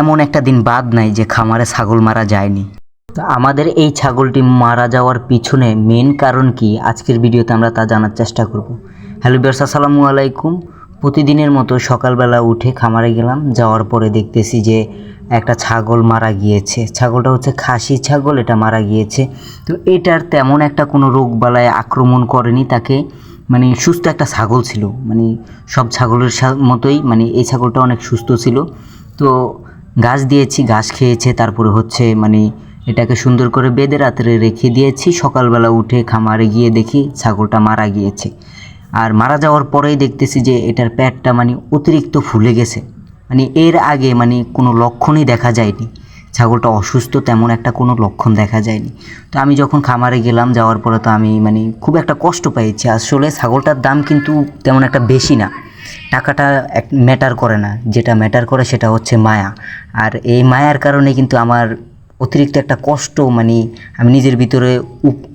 এমন একটা দিন বাদ নাই যে খামারে ছাগল মারা যায়নি। তো আমাদের এই ছাগলটি মারা যাওয়ার পিছনে মেন কারণ কি? আজকের ভিডিওতে আমরা তা জানার চেষ্টা করব। হ্যালো বিয়ার্স আসসালামু আলাইকুম। প্রতিদিনের মতো সকালবেলা উঠে খামারে গেলাম, যাওয়ার পরে দেখতেছি যে একটা ছাগল মারা গিয়েছে। ছাগলটা হচ্ছে খাসি ছাগল, এটা মারা গিয়েছে। তো এটার তেমন একটা কোনো রোগবালায় আক্রমণ করেনি, তাকে মানে সুস্থ একটা ছাগল ছিল। মানে সব ছাগলের মতোই মানে এই ছাগলটা অনেক সুস্থ ছিল। তো ঘাস দিয়েছি ঘাস খেয়েছে, তারপরে হচ্ছে মানে এটাকে সুন্দর করে বেঁধে রাত্রে রেখে দিয়েছি। সকালবেলা উঠে খামারে গিয়ে দেখি ছাগলটা মারা গিয়েছে। আর মারা যাওয়ার পরেই দেখতেছি যে এটার পেটটা মানে অতিরিক্ত ফুলে গেছে। মানে এর আগে মানে কোনো লক্ষণই দেখা যায়নি। ছাগলটা অসুস্থ তেমন একটা কোনো লক্ষণ দেখা যায়নি। তো আমি যখন খামারে গেলাম, যাওয়ার পরে তো আমি মানে খুব একটা কষ্ট পেয়েছি আসলে ছাগলটার দাম কিন্তু তেমন একটা বেশি না। টাকাটা এক ম্যাটার করে না। যেটা ম্যাটার করে সেটা হচ্ছে মায়া। আর এই মায়ার কারণে কিন্তু আমার অতিরিক্ত একটা কষ্ট মানে আমি নিজের ভিতরে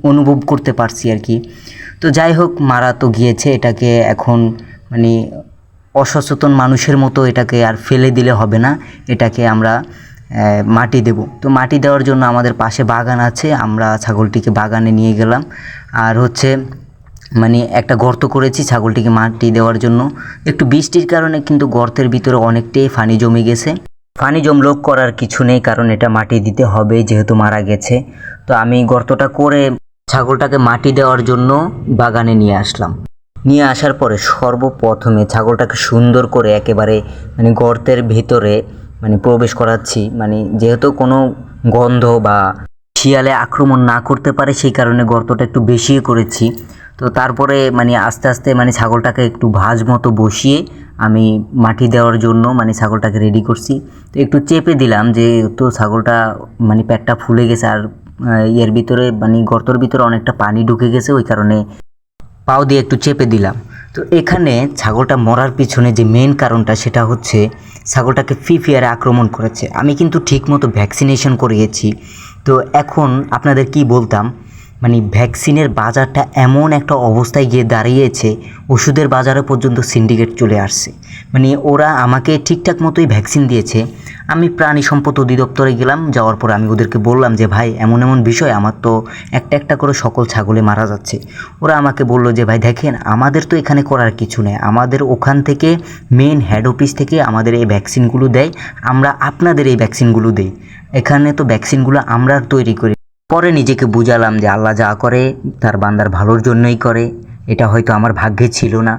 অনুভব করতে পারছি আর কি। তো যাই হোক, মারা তো গিয়েছে, এটাকে এখন মানে অসচেতন মানুষের মতো এটাকে আর ফেলে দিলে হবে না। এটাকে আমরা মাটি দেব। তো মাটি দেওয়ার জন্য আমাদের পাশে বাগান আছে, আমরা ছাগলটিকে বাগানে নিয়ে গেলাম। আর হচ্ছে মানে একটা গর্ত করেছি ছাগলটিকে মাটি দেওয়ার জন্য। একটু বৃষ্টির কারণে কিন্তু গর্তের ভিতরে অনেকটাই পানি জমে গেছে। পানি জমলেও করার কিছু নেই, কারণ এটা মাটি দিতে হবে, যেহেতু মারা গেছে। তো আমি গর্তটা করে ছাগলটাকে মাটি দেওয়ার জন্য বাগানে নিয়ে আসলাম। নিয়ে আসার পরে সর্বপ্রথমে ছাগলটাকে সুন্দর করে একেবারে মানে গর্তের ভেতরে মানে প্রবেশ করাচ্ছি। মানে যেহেতু কোনো গন্ধ বা শিয়ালে আক্রমণ না করতে পারে, সেই কারণে গর্তটা একটু বেশি করেছি। তো তারপরে মানে আস্তে আস্তে মানে ছাগলটাকে একটু ভাঁজ মতো বসিয়ে আমি মাটি দেওয়ার জন্য মানে ছাগলটাকে রেডি করছি। তো একটু চেপে দিলাম যে তো ছাগলটা মানে পেটটা ফুলে গেছে আর এর ভিতরে মানে গর্তর ভিতরে অনেকটা পানি ঢুকে গেছে, ওই কারণে পাও দিয়ে একটু চেপে দিলাম। তো এখানে ছাগলটা মরার পিছনে যে মেন কারণটা সেটা হচ্ছে ছাগলটাকে ফিফিয়ারে আক্রমণ করেছে। আমি কিন্তু ঠিকমতো ভ্যাকসিনেশন করিয়েছি। তো এখন আপনাদের কি বলতাম? মানে ভ্যাকসিনের বাজারটা এমন একটা অবস্থায় গিয়ে দাঁড়িয়েছে, ওষুধের বাজারে পর্যন্ত সিন্ডিকেট চলে আসছে। মানে ওরা আমাকে ঠিকঠাক মতোই ভ্যাকসিন দিয়েছে। আমি প্রাণী সম্পদ অধিদপ্তরে গেলাম, যাওয়ার পর আমি ওদেরকে বললাম যে, ভাই, এমন এমন বিষয়, আমার তো একটা একটা করে সকল ছাগলে মারা যাচ্ছে। ওরা আমাকে বলল যে, ভাই, দেখেন, আমাদের তো এখানে করার কিছু নেই। আমাদের ওখান থেকে মেন হেড অফিস থেকে আমাদের এই ভ্যাকসিনগুলো দেয়, আমরা আপনাদের এই ভ্যাকসিনগুলো দেই। এখানে তো ভ্যাকসিনগুলো আমরা তৈরি করি। পরে নিজেকে বুঝালাম যে আল্লাহ যা করে, তার বান্দার ভালোর জন্যই করে। এটা হয়তো আমার ভাগ্যে ছিল না।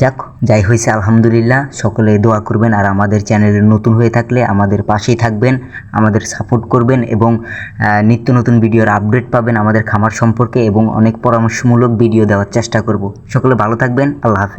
যাক, যাই হয়েছে, আলহামদুলিল্লাহ। সকলে দোয়া করবেন আর আমাদের চ্যানেলে নতুন হয়ে থাকলে আমাদের পাশেই থাকবেন, আমাদের সাপোর্ট করবেন এবং নিত্য নতুন ভিডিওর আপডেট পাবেন আমাদের খামার সম্পর্কে এবং অনেক পরামর্শমূলক ভিডিও দেওয়ার চেষ্টা করব। সকলে ভালো থাকবেন, আল্লাহ হাফিজ।